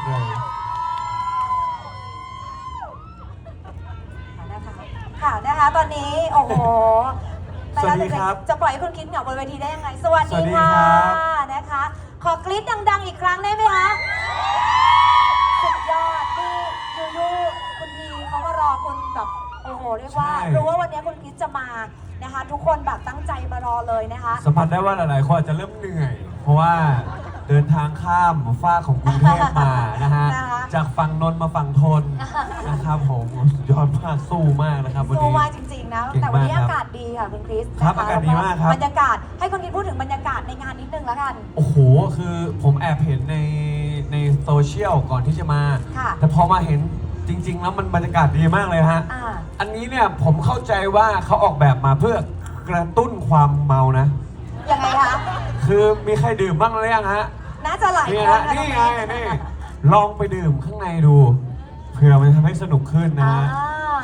ากเลย นะคะค่ะนะคะตอนนี้โอ้โหสวัสดีครับจะปล่อยให้คุณคิดเหงาบนเวทีได้ยังไง สวัสสวัดีสดีค่ะครับนะคะ ขอกรี๊ดดัง ๆ อีกครั้งได้ไหมคะสุดยอดนี่ยูยูคุณพีเขาก็รอคุณแบบโอ้โหเรียกว่ารู้ว่าวันนี้คุณคิดจะมานะคะ ทุกคนแบบตั้งใจมารอเลยนะคะ สัมผัสได้ว่าหลายๆคนอาจจะเริ่มเหนื่อย เพราะว่า เดินทางข้ามฟ้ากของกรุงเทพมานะฮะนะคะจากฝั่งนนท์มาฝั่งทนนะครับผมสุดยอดมากสู้มากนะครับวันสู้นี้ มากจริงๆนะ เก่งแต่วันนี้มากครับอากาศดีค่ะคุณคริสครับนะะอากาศดีมากครับ บรรยากาศให้คุณคิดพูดถึงบรรยากาศในงานนิดนึงแล้วกัน โอ้โห คือผมแอบเห็นในในโซเชียลก่อนที่จะมา ค่ะ แต่พอมาเห็นจริง ๆ แล้วมันบรรยากาศดีมากเลยฮะ อ่า อันนี้เนี่ยผมเข้าใจว่าเขาออกแบบมาเพื่อกระตุ้นความเมานะ ยังไงคะ คือมีใครดื่มบ้างหรือยังฮะ น่าจะหลายนี่คนฮะนะนี่ตไงรงนี่ลองไปดื่มข้างในดูเผื่อมันจะทำให้สนุกขึ้นนะ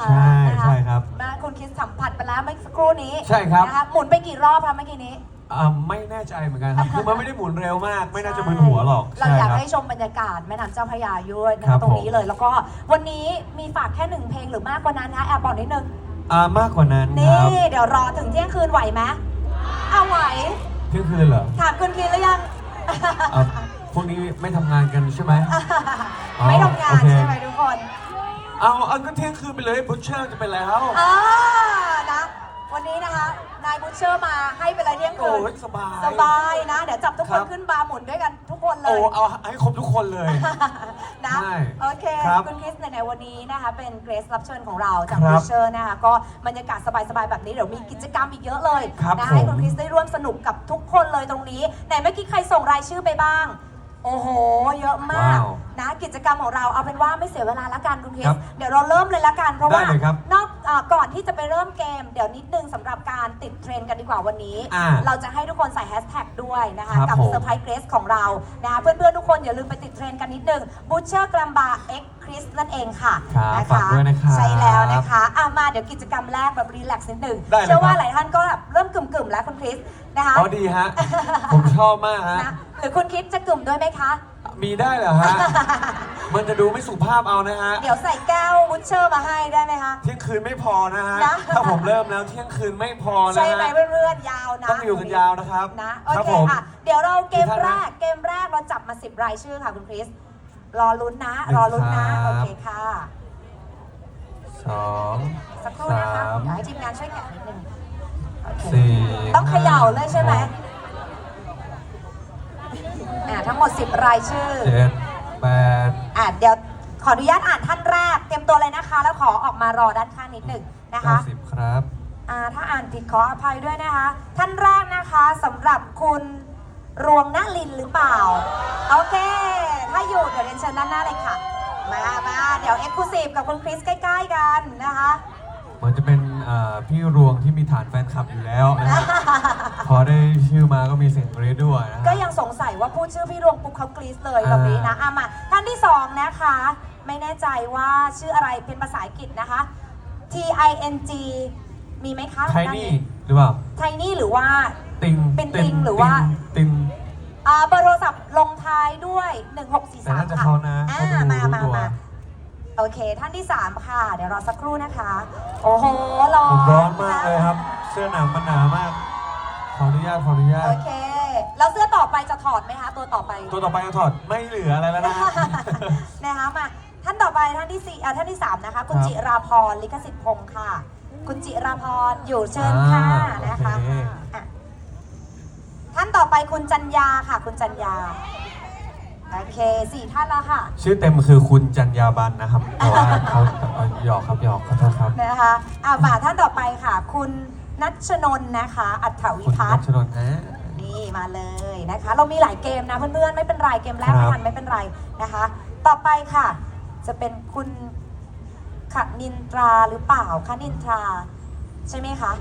อ่าฮะใช่นะคะใช่ครับนะคุณคิดสัมผัสไปแล้วเมื่อสักครู่นี้ใช่ครับ นะคะหมุนไปกี่รอบคะเมื่อกี้นี้ อ่าไม่แน่ใจเหมือนกันครับคือมันไม่ได้หมุนเร็วมาก ไม่น่าจะมึนหัวหรอกเราใช่อยากครับให้ชมบรรยากาศแม่น้ำเจ้าพระยาด้วยนะครัคะบตรงนี้ผม เลย แล้วก็วันนี้มีฝากแค่หนึ่งเพลงหรือมากกว่านั้นนะแอบบอกนิดนึง อ่ามากกว่านั้นคนี่ รับเดี๋ยวรอถึงเที่ยงคืนไหวไหมเอาไหว เที่ยงคืนเหรอ ถามคุณคิดหรือยัง อ่าพวกนี้ไม่ทำงานกันใช่ไหมอ๋อไม่ทำงาโอนเคใช่ไหมทุกคน เอาเอาก็เที่ยงคืนไปเลยพุชเชอร์จะไปแล้วอ่านะ วันนี้นะคะ นายบุชเชอร์มาให้ไปเลยเที่ยงคืโอ้นยสบายสบายนะ เดี๋ยวจับทุกคครันบขึ้นบาร์หมุนด้วยกันทุกคนเลโอ้ย เอาให้ครบทุกคนเลย นะ ใช่โอเคครับคุณคริสในๆวันนี้นะคะ เป็นเกรสรับเชิญของเราจากครับบูเชอร์นะคะ ก็บรรยากาศสบายๆแบบนี้เดี๋ยวมีกิจกรรมอีกเยอะเลยครับนะผมให้คุณคริสได้ร่วมสนุกกับทุกคนเลยตรงนี้ไหนเมื่อกี้ใครส่งรายชื่อไปบ้าง โอ้โห เยอะมากว้าวนะกิจกรรมของเราเอาเป็นว่าไม่เสียเวลาละกันคุณคริครัสบเดี๋ยวเราเริ่มเลยละกันเพราะว่าได้เลยครับนอกเอ่อก่อนที่จะไปเริ่มเกม เดี๋ยวนิดนึงสำหรับการติดเทรนด์กันดีกว่าวันนี้ อ่าเราจะให้ทุกคนใส่แฮชแท็กด้วยนะคะครับกับผมเซอร์ไพรส์เกรสของเรานะคะเพื่อนๆทุกคนอย่าลืมไปติดเทรนด์กันนิดนึงบูเชอร์กรัมบาเอ็กคริสนั่นเองค่ะครับนะฝากคะด้วยนะครับใช่แล้วนะคะอะมาเดี๋ยวกิจกรรมแรกแบบรีแลกซ์นิดนึงได้เลยเชื่อว่าครับ หลายท่านก็แบบเริ่มกลุ่มๆแล้วคุณคริสนะคะ อ๋อดีฮะ ผมชอบมากฮะ นะ หรือคุณคิดจะกลุ่มด้วยไหมคะ มีได้เหรอฮะ มันจะดูไม่สุภาพเอานะฮะ เดี๋ยวใส่แก้วบูเชอร์มาให้ได้ไหมคะ เที่ยงคืนไม่พอนะฮะ นะ ถ้าผมเริ่มแล้วเที่ยงคืนไม่พอนะใช่ไหมฮะ เพื่อนๆยาวนะต้องอยู่กันยาวนะครับนะโอครับเคผมค่ะ เดี๋ยวเราเกมกี่ท่านแรนะกเกมแรกเราจับมาสิบรายชื่อค่ะคุณคริสรอลุ้นนะหนึ่งรอลุ้นนะครับโอเคค่ะ สองสักครู่นะคะสาม เดี๋ยวให้ทีมงานช่วยแกะนิดนึงโอเคสี่ต้องเขย่าเลยใช่ไหมก อ่าทั้งหมด 10 รายชื่อ เจ็ดแปดอ่าเดี๋ยวขออนุญาตอ่านท่านแรก เตรียมตัวเลยนะคะ แล้วขอออกมารอด้านข้างนิดหนึ่งนะเก้าคะ สิบครับอ่าถ้าอ่านผิดขออภัยด้วยนะคะ ท่านแรกนะคะสำหรับคุณรวงนลินหรือเปล่า โอเค ถ้าอยู่เดี๋ยวเรียนเชิญด้านหน้าเลยค่ะ มามาเดี๋ยวเอ็กซ์คลูซีฟกับคุณคริสใกล้ ๆ กันนะคะ เหมือนจะเป็นเอ่อพี่รวงที่มีฐานแฟนคลับอยู่แล้วนะฮะ พอได้ชื่อมาก็มีเสียงกรี๊ดด้วยนะฮะก็ยังสงสัยว่าพูดชื่อพี่รวงปุ๊บเขากรี๊ดเลยอ่าแบบนี้นะอะมาท่านที่สองนะคะ ไม่แน่ใจว่าชื่ออะไรเป็นภาษาอังกฤษนะคะ T I N G มีไหมคะ ไทนี่หรือเปล่า ไทนี่หรือว่า ติงเป็นติงหรือว่า ติง อ่าเบอร์โทรศัพท์ลงท้ายด้วย แต่1643น่าจะค่ะเขานะอ่าเขาดูมามารู้ตัว มาโอเค ท่านที่ 3 ค่ะ เดี๋ยวรอสักครู่นะคะ โอ้โหร้อนผมร้อนมากเลยครับ เสื้อหนังมันหนามาก ขออนุญาตขออนุญาตโอเค แล้วเสื้อต่อไปจะถอดไหมคะ ตัวต่อไป ตัวต่อไปจะถอดไม่เหลืออะไรแล้วนะฮะ นะคะมาท่านต่อไปท่านที่สี่อ่าท่านที่สามนะคะ คุณครับจิราพรลิขสิทธิ์พงศ์ค่ะ คุณจิราพรอยู่เชิญค่ะอ่านะคะโอเค อะท่านต่อไปคุณจัญญาค่ะ คุณจัญญาโอเคสี่ท่านแล้วค่ะชื่อเต็มคือคุณจัญญาบันนะครับแต่ว่าเขาเอาหยอกครับหยอกขอโทษครับนะคะอ่ามาท่านต่อไปค่ะ คุณ นัชนนท์นะคะ อัฏฐวิคุณพันัฒน์ ชนนท์นะ นี่มาเลยนะคะ เรามีหลายเกมนะเพื่อนๆ ไม่เป็นไรเกมแรกครัไม่บ ทันไม่เป็นไรนะคะ ต่อไปค่ะ จะเป็นคุณขนินตราหรือเปล่าคนินทรา ใช่ไหมคะ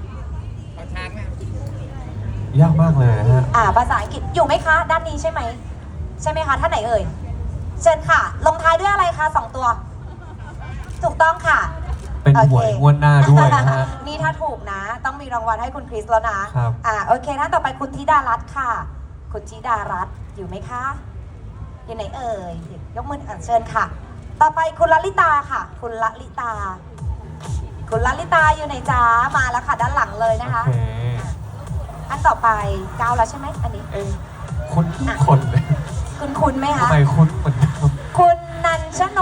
ยากมากเลยนะฮะ อ่าภาษาอังกฤษอยู่ไหมคะ ด้านนี้ใช่ไหม ใช่ไหมคะท่านไหนเอ่ย เชิญค่ะ ลงท้ายด้วยอะไรคะสองตัว ถูกต้องค่ะ เป็นโอเคหวยงวดหน้าด้วยนะฮะ นี่ถ้าถูกนะ ต้องมีรางวัลให้คุณคริสแล้วนะครับ อ่าโอเคท่านต่อไปคุณธิดารัตน์ค่ะ คุณธิดารัตน์อยู่ไหมคะอยู่ไหนเอ่ยยกมืออะเชิญค่ะ ต่อไปคุณลลิตาค่ะ คุณลลิตา คุณลลิตาอยู่ไหนจ้ามาแล้วค่ะ ด้านหลังเลยนะคะ โอเคอันต่อไปก้าวแล้วใช่ไหมอันนี้ เอ๊ะคุ้นทุกคนเลยคุณคุณไหมทำคะ ไมคุ้นเหมือนกัน คุณนันชน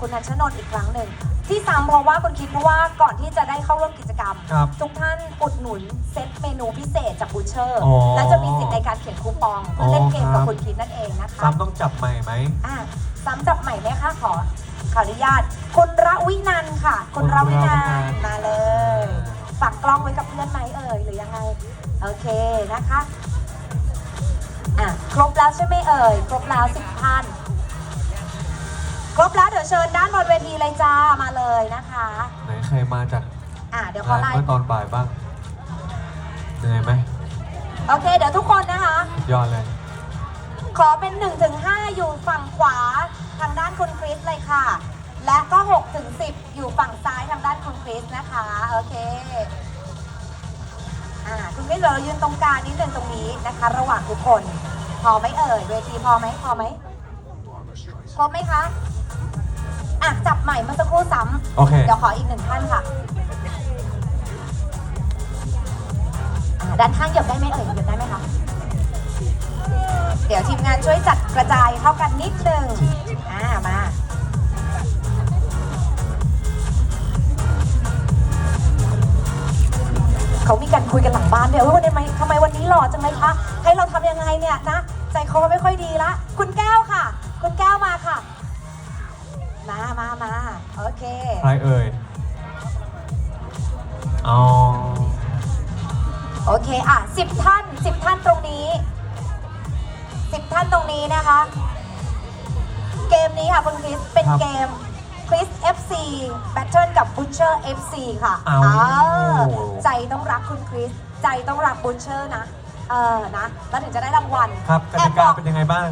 คุณนันชนนท์อีกครั้งหนึ่ง ที่ซ้ำเพราะว่าคุณคิดเพราะว่าก่อนที่จะได้เข้าร่วมกิจกรรม ครับ ทุกท่านอุดหนุนเซตเมนูพิเศษจากบูเชอร์ อ๋อและจะมีสิทธิ์ในการเขียนคูปองเพื่อเล่นเกมอ๋อครักับบคุณคิดนั่นเองนะคะ ซ้ำต้องจับใหม่ไหม อะซ้ำจับใหม่ไหมคะขอขออนุญาตคุณระวินันท์ค่ะ คุณระวินันท์มาเลยฝากกล้องไว้กับเพื่อนไหมเอ่ยหรือยังไงโอเคนะคะอะครบแล้วใช่ไหมเอ่ยครบแล้วสิบท่าน ครบแล้วเดี๋ยวเชิญด้านบนเวทีเลยจ้ามาเลยนะคะ ไหนใครมาจากอะเดี๋ยวของานไลเมื่อน์ตอนบ่ายบ้างเหนื่อยไหมโอเค เดี๋ยวทุกคนนะคะ ยอดเลย ขอเป็น1ถึง5อยู่ฝั่งขวาทางด้านคุณคริสเลยค่ะ และก็6ถึง10 อยู่ฝั่งซ้ายทางด้านคุณคริสนะคะ โอเคอ่าคุณคริสเดี๋ยวเรายืนตรงกลางนิดนึงตรงนี้นะคะ ระหว่างทุกคน พอไหมเอ่ยเวทีพอไหมพอไหมพอไหมคะ อะจับใหม่เมื่อสักครู่ซ้โอเคำเดี๋ยวขออีกหนึ่งท่านค่ะอ่าด้านข้างเหยียบได้ไหมเอ่ยเหยียบได้ไหมคะเดี๋ยวทีมงานช่วยจัดกระจายเท่ากันนิดนึงอ่ามาเขามีการคุยกันหลังบ้านเนี่ยว่าวันนี้ทำไมทำไมวันนี้หล่อจังเลยคะให้เราทำยังไงเนี่ยนะ ใจคอไม่ค่อยดีละ คุณแก้วค่ะ คุณแก้วมาค่ะ มามามาโอเค ใครเอ่ย อ๋อ โอเค อะสิบท่านสิบท่านตรงนี้สิบท่านตรงนี้นะคะ เกมนี้ค่ะคุณคริส เป็นครับเกมคริส FC Battle กับ Butcher FC ค่ะอ้าววใจต้องรักคุณคริส ใจต้องรัก Butcher นะ เออ นะ แล้วถึงจะได้รางวัลครับกแอติบกาบอก เป็นยังไงบ้าง